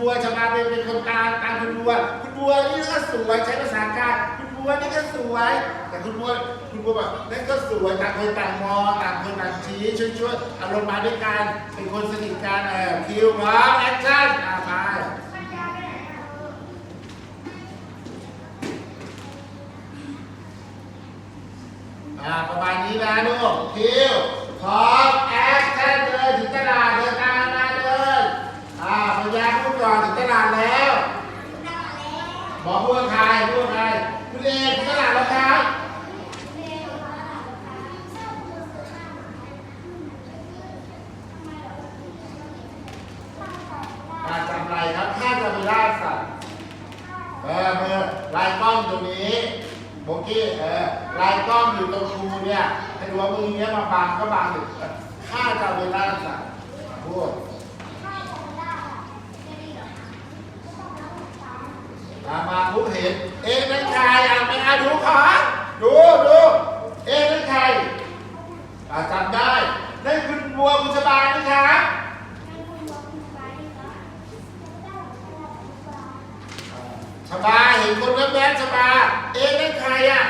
บัวชาวบ้าเป็นเป็นคนกลางตามคุณบัว คุณบัวนี่ก็สวยใช้ภาษากลางคุณบัวนี่ก็สวย แต่คุณบัวคุณบัวแบบนั่นก็สวยต่างคนต่างมองต่างคนต่างชี้ช่วยช่วยอารมณ์มาด้วยกันเป็นคนสนิทกันเออคิวพร้อมแอคชั่นอะไปอ่าประมาณนี้นะลูกคิวพร้อมแอคชั่นเดินถึงตลาดเดินตามมาเดินอ่าพยาพูดก่อนถึงตลาดแล้ว บอกพูดใครพูดใครคุณเอถึงตลาดแล้วครับมาจำไรครับถ้าจะไปล่าสัตว์เออมือลายกล้องตรงนี้โบกี้เออลายกล้องอยู่ตรงครูเนี่ยให้ดูว่ามือเนี้ยมาบังก็บังอยู่ถ้าจะไปล่าสัตว์พูด ตามมาผู้เห็น เอ๊ะนั่นใครอะไม่อาดูขอดูดูเอ๊ะนั่นใครอ่าจำได้นั่นคุณบัวคุณชบานี่ครับชบาเห็นคนแว๊บๆชบา เอ๊ะนั่นใครอะ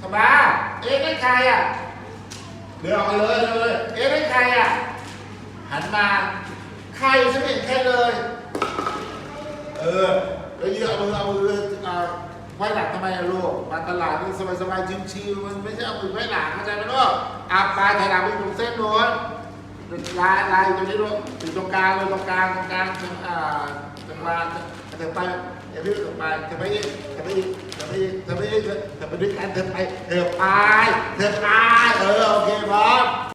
ชบา เอ๊ะนั่นใครอะเดินออกมาเลยเลยเอ๊ะนั่นใครอะหันมาใครฉันไม่เห็นใครเลย เออแล้วยืนเอามือเอามืออ่าไว้หลังทำไมลูกมาตลาดนี่สบายๆชิวๆมันไม่ใช่เอามือไว้หลังเข้าใจไหมลูกอะปลายถอยหลังไปตรงเส้นโน้นลายลายอยู่ตรงนี้ลูกอยู่ตรงกลางเลยตรงกลางตรงกลางตรงอ่าตรงกลางเดินไปอย่าพี่ตรงไปเธอไปอีกเธอไปอีกเธอไปอีกเธอไปอีกเธอไปด้วยกันเธอไปเธอไปเธอไปเออโอเคพร้อม